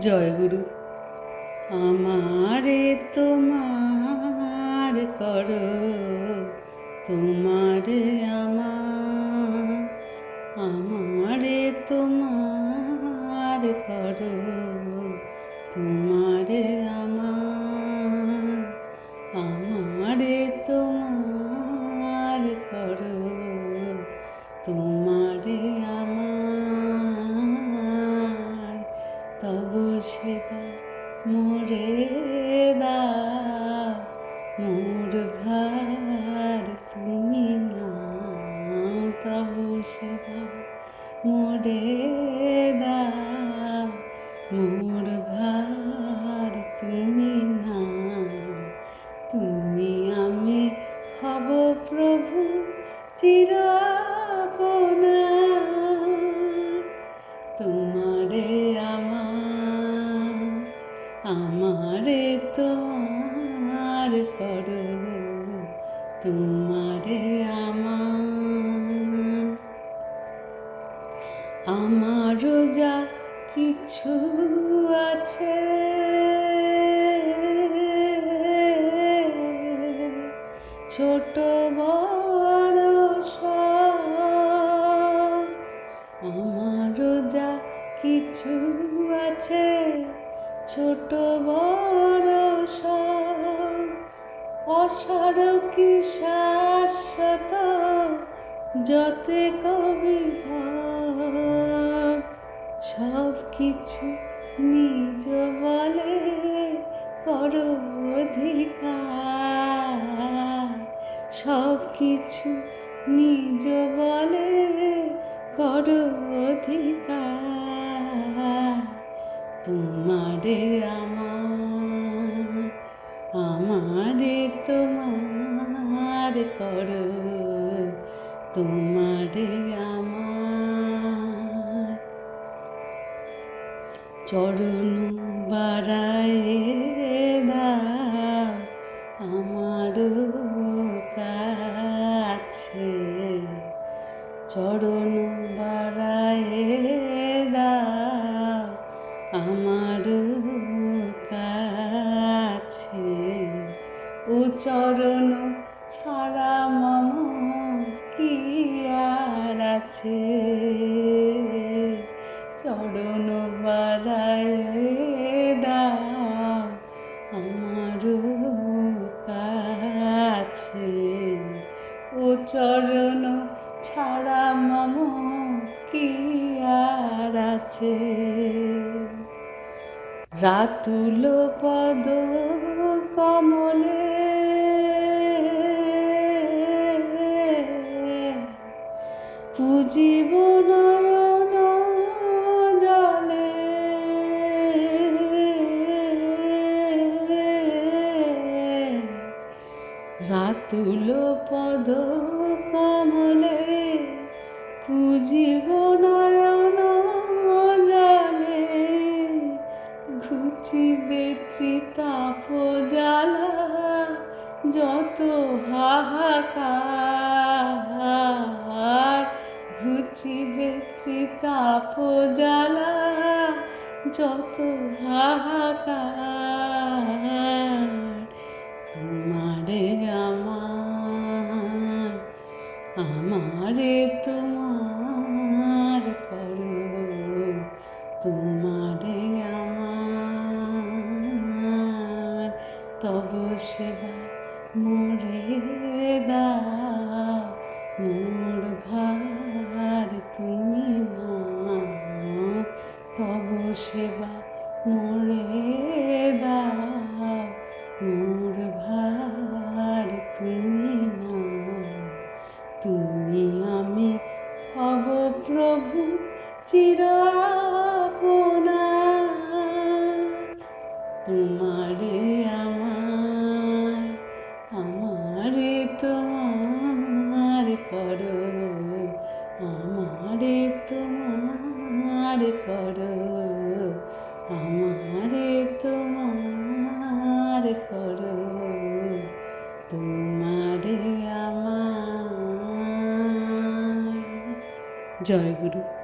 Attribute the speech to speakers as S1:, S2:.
S1: জয় গুরু আমারে তোমার করো তোমার আমার সেবা মোরে দাও তোমারে আমার। যা কিছু আছে ছোট বড় আমারও যা কিছু আছে ছোট বড় অসার কি শাশ্বত যতে কবি সব কিছু নিজ বলে করো অধিকার, সব কিছু নিজ বলে করো অধিকার। তোমারে আমার চরণ বাড়ায় দাও আমারও কাছে। চরণ বাড়ায় দাও আমারও কাছে। ও চরণ ছাড়া মম কি আর আছে? চরণ দাও আমারও কাছে ও চরণ ছাড়া মম কি আর আছে? রাতুল পদ কমলে পুজিব রাতুল পদ কমলে পুজিব নয়ন জলে, ঘুচিবে ত্রিতাপ জ্বালা যত হাহাকার, ঘুচিবে ত্রিতাপ জ্বালা যত হাহাকার। তোমারে আমার আমারে তোমার করো তোমারে আমার। তব সেবা মোরে দাও মোর ঘর তুমি না তব সেবা মোরে তোমারে আমার, আমারে তোমার করো আমারে তোমার করো আমারে তোমার করো তোমারে আমার। জয় গুরু।